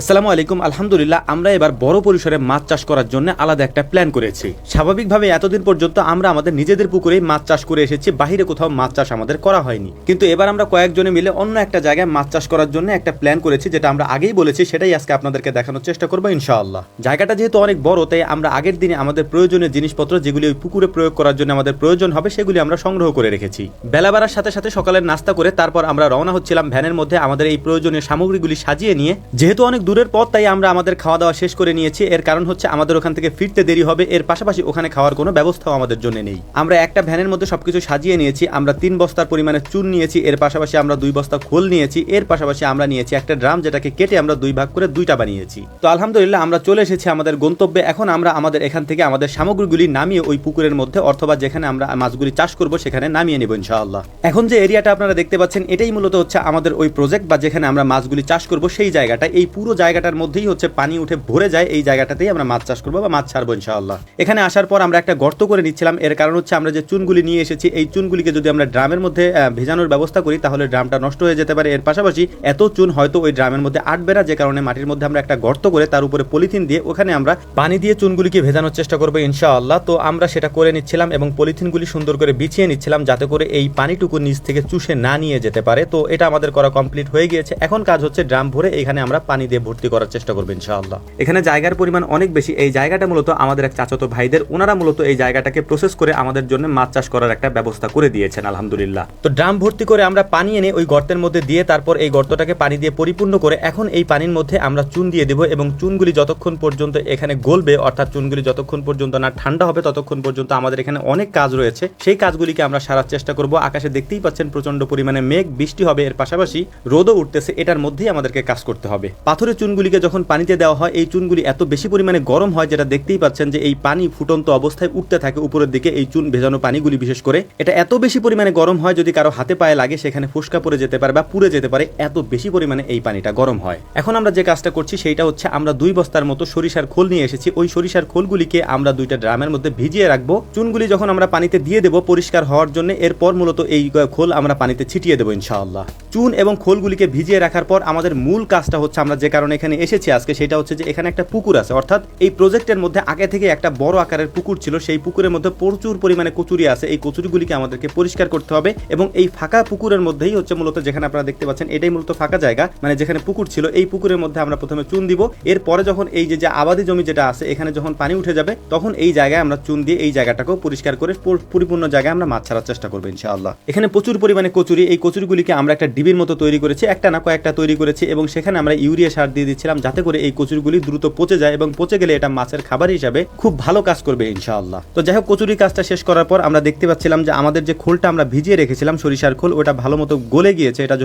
আসসালামু আলাইকুম, আলহামদুলিল্লাহ, আমরা এবার বড় পরিসরে মাছ চাষ করার জন্য আলাদা একটা প্ল্যান করেছি। স্বাভাবিকভাবে এতদিন পর্যন্ত আমরা আমাদের নিজেদের পুকুরেই মাছ চাষ করে এসেছি বাইরে কোথাও মাছ চাষ আমাদের করা হয়নি। কিন্তু এবার আমরা কয়েকজনে মিলে অন্য একটা জায়গায় মাছ চাষ করার জন্য একটা প্ল্যান করেছি, যেটা আমরা আগেই বলেছি, সেটাই আজকে আপনাদেরকে দেখানোর চেষ্টা করব, ইনশাআল্লাহ। জায়গাটা যেহেতু অনেক বড়, তাই আমরা আগের দিনে আমাদের প্রয়োজনীয় জিনিসপত্র, যেগুলি ওই পুকুরে প্রয়োগ করার জন্য আমাদের প্রয়োজন হবে, সেগুলি আমরা সংগ্রহ করে রেখেছি। বেলা বাড়ার সাথে সাথে সকালের নাস্তা করে তারপর আমরা রওনা হচ্ছিলাম ভ্যানের মধ্যে, আমাদের এই প্রয়োজনীয় সামগ্রীগুলি সাজিয়ে নিয়ে, যেহেতু অনেক দূরের পথ, তাই আমরা আমাদের খাওয়া দাওয়া শেষ করে নিয়েছি। এর কারণ হচ্ছে আমাদের ওখান থেকে ফিরতে দেরি হবে। এর পাশাপাশি ওখানে খাওয়ার কোনো ব্যবস্থাও আমাদের জন্য নেই। আমরা একটা ভ্যানের মধ্যে সবকিছু সাজিয়ে নিয়েছি। আমরা তিন বস্তার পরিমাণে চুন নিয়েছি। এর পাশাপাশি আমরা দুই বস্তা খোল নিয়েছি। এর পাশাপাশি আমরা নিয়েছি একটা ড্রাম, যেটাকে কেটে আমরা দুই ভাগ করে দুইটা বানিয়েছি। তো আলহামদুলিল্লাহ, আমরা চলে এসেছি আমাদের গন্তব্যে। এখন আমরা আমাদের এখান থেকে আমাদের সামগ্রীগুলি নামিয়ে ওই পুকুরের মধ্যে, অথবা যেখানে আমরা মাছগুলি চাষ করব, সেখানে নামিয়ে নেব ইনশাআল্লাহ। এখন যে এরিয়াটা আপনারা দেখতে পাচ্ছেন, এটাই মূলত হচ্ছে আমাদের ওই প্রজেক্ট, বা যেখানে আমরা মাছগুলি চাষ করব, সেই জায়গাটা। এই পুরো জায়গাটার মধ্যেই হচ্ছে পানি উঠে ভরে যায়, এই জায়গাটাতেই আমরা মাছ চাষ করব বা মাছ ছাড়বো ইনশাআল্লাহ। এখানে আসার পর আমরা একটা গর্ত করে নিচ্ছিলাম, এর কারণ হচ্ছে আমরা যে চুনগুলি নিয়ে এসেছি, এই চুনগুলিকে যদি আমরা ড্রামের মধ্যে ভেজানোর ব্যবস্থা করি, তাহলে ড্রামটা নষ্ট হয়ে যেতে পারে। এর পাশাপাশি এত চুন হয়তো ওই ড্রামের মধ্যে আটবে না, যে কারণে মাটির মধ্যে আমরা একটা গর্ত করে তার উপরে পলিথিন দিয়ে ওখানে আমরা পানি দিয়ে চুনগুলিকে ভেজানোর চেষ্টা করব ইনশাআল্লাহ। তো আমরা সেটা করে নিচ্ছিলাম এবং পলিথিনগুলি সুন্দর করে বিছিয়ে নিচ্ছিলাম, যাতে করে এই পানিটুকু নিচ থেকে চুষে না নিয়ে যেতে পারে। তো এটা আমাদের করা কমপ্লিট হয়ে গিয়েছে। এখন কাজ হচ্ছে ড্রাম ভরে এখানে আমরা পানি দিয়ে ভর্তি করার চেষ্টা করব ইনশাআল্লাহ। এখানে জায়গার পরিমাণ অনেক বেশি। এই জায়গাটা মূলত আমাদের এক চাচাতো ভাইদের ওনারা মূলত এই জায়গাটাকে প্রসেস করে আমাদের জন্য মাছ চাষ করার একটা ব্যবস্থা করে দিয়েছেন আলহামদুলিল্লাহ। তো ড্রাম ভর্তি করে আমরা পানি এনে ওই গর্তের মধ্যে দিয়ে তারপর এই গর্তটাকে পানি দিয়ে পরিপূর্ণ করে এখন এই পানির মধ্যে আমরা চুন দিয়ে দেবো এবং চুনগুলি যতক্ষণ পর্যন্ত এখানে গলবে অর্থাৎ চুনগুলি যতক্ষণ পর্যন্ত না ঠান্ডা হবে ততক্ষণ পর্যন্ত আমাদের এখানে অনেক কাজ রয়েছে। সেই কাজগুলিকে আমরা সারার চেষ্টা করব। আকাশে দেখতেই পাচ্ছেন প্রচণ্ড পরিমাণে মেঘ বৃষ্টি হবে। এর পাশাপাশি রোদও উঠতেছে। এটার মধ্যেই আমাদেরকে কাজ করতে হবে। পাথরের চুনগুলিকে যখন পানিতে দেওয়া হয়, এই চুনগুলি এত বেশি পরিমাণে গরম হয় যেটা দেখতেই পাচ্ছেন যে এই পানি ফুটন্ত অবস্থায় উঠতে থাকে উপরের দিকে এই চুন ভেজানো পানিগুলি বিশেষ করে। এটা এত বেশি পরিমাণে গরম হয় যদি কারও হাতে পায়ে লাগে, সেখানে ফুসকা পড়ে যেতে পারে বা পুড়ে যেতে পারে, এত বেশি পরিমাণে এই পানিটা গরম হয়। এখন আমরা যে কাজটা করছি, সেইটা হচ্ছে আমরা দুই বস্তার মতো সরিষার খোল নিয়ে এসেছি। ওই সরিষার খোলগুলিকে আমরা দুইটা ড্রামের মধ্যে ভিজিয়ে রাখব। চুনগুলি যখন আমরা পানিতে দিয়ে দেবো পরিষ্কার হওয়ার জন্য, এরপর মূলত এই খোল আমরা পানিতে ছিটিয়ে দেবো ইনশাআল্লাহ। চুন এবং খোলগুলিকে ভিজিয়ে রাখার পর আমাদের মূল কাজটা হচ্ছে আমরা যে কারণে এখানে এসেছি আজকে, সেটা হচ্ছে যে এখানে একটা পুকুর আছে। অর্থাৎ এই প্রজেক্টের মধ্যে আগে থেকে একটা বড় আকারের পুকুর ছিল, সেই পুকুরের মধ্যে প্রচুর পরিমাণে কচুরি আছে। এই কচুরিগুলিকে আমাদেরকে পরিষ্কার করতে হবে এবং এই ফাঁকা পুকুরের মধ্যেই হচ্ছে মূলত যেখানে আপনারা দেখতে পাচ্ছেন, এটাই মূলত ফাঁকা জায়গা মানে যেখানে পুকুর ছিল, এই পুকুরের মধ্যে আমরা প্রথমে চুন দিব। এরপরে যখন এই যে যে আবাদি জমি যেটা আছে, এখানে যখন পানি উঠে যাবে, তখন এই জায়গায় আমরা চুন দিয়ে এই জায়গাটাকেও পরিষ্কার করে পরিপূর্ণ জায়গায় আমরা মাছ ছাড়ার চেষ্টা করব ইনশাআল্লাহ। এখানে প্রচুর পরিমাণে কচুরি, এই কচুরিগুলিকে আমরা একটা ডিবির মতো তৈরি করেছি, একটা না কয়েকটা তৈরি করেছি এবং সেখানে আমরা ইউরিয়া সার দিয়ে দিচ্ছিলাম, যাতে করে এই কচুরিগুলি দ্রুত পচে যায় এবং পচে গেলে এটা মাছের খাবার হিসাবে খুব ভালো কাজ করবে ইনশাআল্লাহ। তো যাই হোক কচুরি কাজটা শেষ করার পর আমরা দেখতে পাচ্ছিলাম যে আমাদের যে খোলটা আমরা ভিজিয়ে রেখেছিলাম, সরিষার খোল, ওটা ভালো মতো গলে গিয়েছে। এটা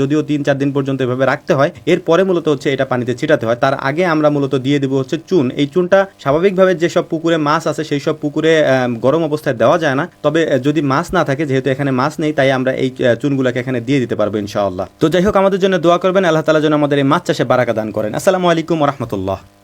যদিও তিন চার দিন পর্যন্ত এভাবে রাখতে হয়, এরপরে মূলত হচ্ছে এটা পানিতে ছিটাতে হয়। তার আগে আমরা মূলত দিয়ে দেবো হচ্ছে চুন। এই চুনটা স্বাভাবিকভাবে যেসব পুকুরে মাছ আছে সেই সব পুকুরে গরম অবস্থায় দেওয়া যায় না। তবে যদি মাছ না থাকে, যেহেতু এখানে মাছ নেই, তাই আমরা এই চুনগুলোকে এখানে দিয়ে দিতে পারব ইনশাআল্লাহ। তো যাই হোক, আমাদের জন্য দোয়া করবেন। আল্লাহ তালা যেন আমাদের এই মাছ চাষে বারাকা দান করেন। আসসালামু আলাইকুম রহমতুল্লাহ।